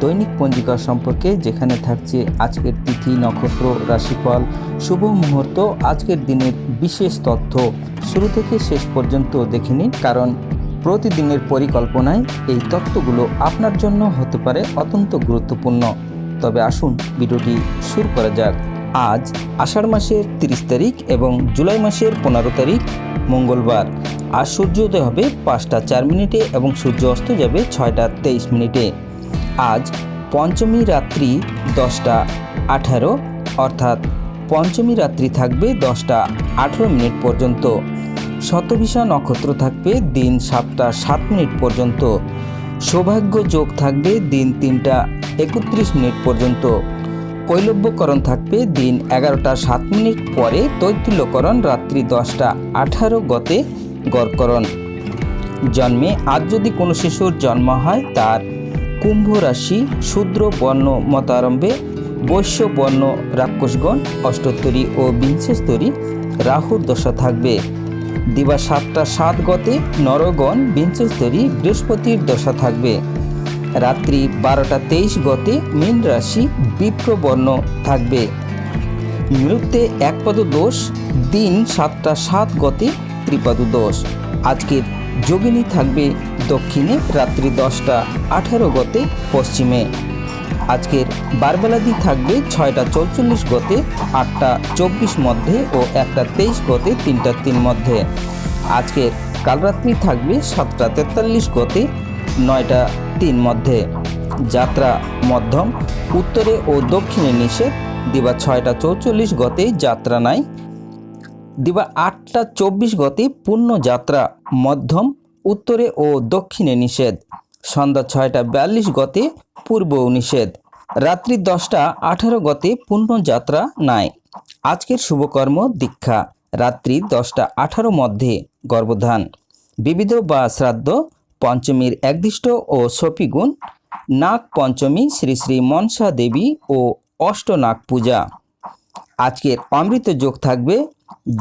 দৈনিক পঞ্জিকা সম্পর্কে যেখানে থাকছে আজকের তিথি, নক্ষত্র, রাশিফল, শুভ মুহূর্ত, আজকের দিনের বিশেষ তথ্য। শুরু থেকে শেষ পর্যন্ত দেখে নিন, কারণ প্রতিদিনের পরিকল্পনায় এই তথ্যগুলো আপনার জন্য হতে পারে অত্যন্ত গুরুত্বপূর্ণ। তবে আসুন ভিডিওটি শুরু করা যাক। আজ আষাঢ় মাসের তিরিশ তারিখ এবং জুলাই মাসের পনেরো তারিখ, মঙ্গলবার। আজ সূর্যোদয় হবে পাঁচটা চার মিনিটে এবং সূর্য অস্ত যাবে ছয়টা তেইশ মিনিটে। আজ পঞ্চমী রাত্রি দশটা আঠারো, অর্থাৎ পঞ্চমী রাত্রি থাকবে দশটা আঠেরো মিনিট পর্যন্ত। শতভিষা নক্ষত্র থাকবে দিন সাতটা সাত মিনিট পর্যন্ত। সৌভাগ্য যোগ থাকবে দিন তিনটা একত্রিশ মিনিট পর্যন্ত। কৈলব্যকরণ থাকবে দিন এগারোটা সাত মিনিট পরে তৈতুল্যকরণ রাত্রি দশটা আঠারো গতে গড়করণ। জন্মে আজ যদি কোনো শিশুর জন্ম হয় তার কুম্ভ রাশি শূদ্র বর্ণ মতারম্ভে বৈশ্য বর্ণ রাক্ষসগণ, অষ্টোত্তরী ও বিংশস্তরী রাহুর দশা থাকবে। দিবা সাতটা সাত গতে নরগণ, বিংশস্তরী বৃহস্পতির দশা থাকবে। রাত্রি বারোটা তেইশ গতে মীন রাশি বিপ্রবর্ণ থাকবে। মৃত্যে একপদ দোষ দিন সাতটা সাত গতে ত্রিপদ দোষ আজকের যোগিনী থাকবে দক্ষিণে রাত্রি দশটা আঠারো গতে পশ্চিমে। আজকের বারবেলাদি থাকবে ছয়টা চৌচল্লিশ গতে, আটটা চব্বিশ মধ্যে ও একটা তেইশ গতে তিনটা তিন মধ্যে। আজকের কালরাত্রি থাকবে সাতটা তেতাল্লিশ গতে, নয়টা তিন মধ্যে। যাত্রা মধ্যম, উত্তরে ও দক্ষিণে নিষেধ, দিবা ছয়টা চৌচল্লিশ গতে যাত্রা নাই। দিবা আটটা চব্বিশ গতে পূর্ণ যাত্রা মধ্যম উত্তরে ও দক্ষিণে নিষেধ। সন্ধ্যা ছয়টা বিয়াল্লিশ গতে পূর্ব নিষেধ। রাত্রি দশটা আঠারো গতে পূর্ণ যাত্রা নাই। আজকের শুভকর্ম দীক্ষা। রাত্রি দশটা আঠারো মধ্যে গর্ভধান। বিবিধ বা শ্রাদ্ধ, পঞ্চমীর একদিষ্ট ও সপিগুণ নাগ পঞ্চমী শ্রী শ্রী মনসা দেবী ও অষ্টনাগ পূজা। আজকের অমৃত যোগ থাকবে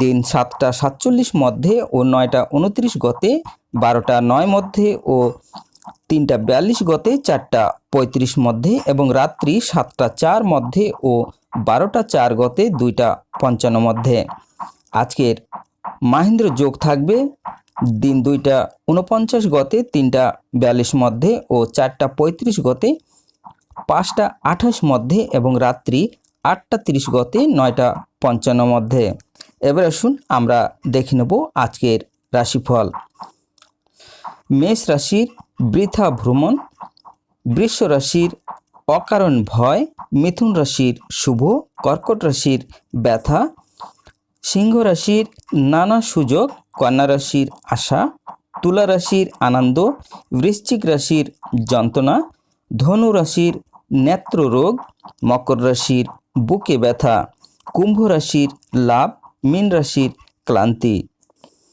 দিন সাতটা সাতচল্লিশ মধ্যে ও নয়টা উনত্রিশ গতে, বারোটা নয় মধ্যে ও তিনটা বিয়াল্লিশ গতে, চারটা পঁয়ত্রিশ মধ্যে এবং রাত্রি সাতটা চার মধ্যে ও বারোটা চার গতে, দুইটা পঞ্চান্ন মধ্যে। আজকের মাহেন্দ্র যোগ থাকবে দিন দুইটা উনপঞ্চাশ গতে, তিনটা বিয়াল্লিশ মধ্যে ও চারটা পঁয়ত্রিশ গতে, পাঁচটা আঠাশ মধ্যে এবং রাত্রি আটটা তিরিশ গতে, নয়টা পঞ্চান্ন মধ্যে। এবার আসুন আমরা দেখে নেব আজকের রাশিফল। মেষ রাশির বৃথা ভ্রমণ, বৃষ রাশির অকারণ ভয়, মিথুন রাশির শুভ, কর্কট রাশির ব্যথা, সিংহ রাশির নানা সুযোগ, কন্যা রাশির আশা, তুলা রাশির আনন্দ, বৃশ্চিক রাশির যন্ত্রণা, ধনু রাশির নেত্র রোগ মকর রাশির বুকে ব্যথা, কুম্ভ রাশির লাভ মীন রাশির ক্লান্তি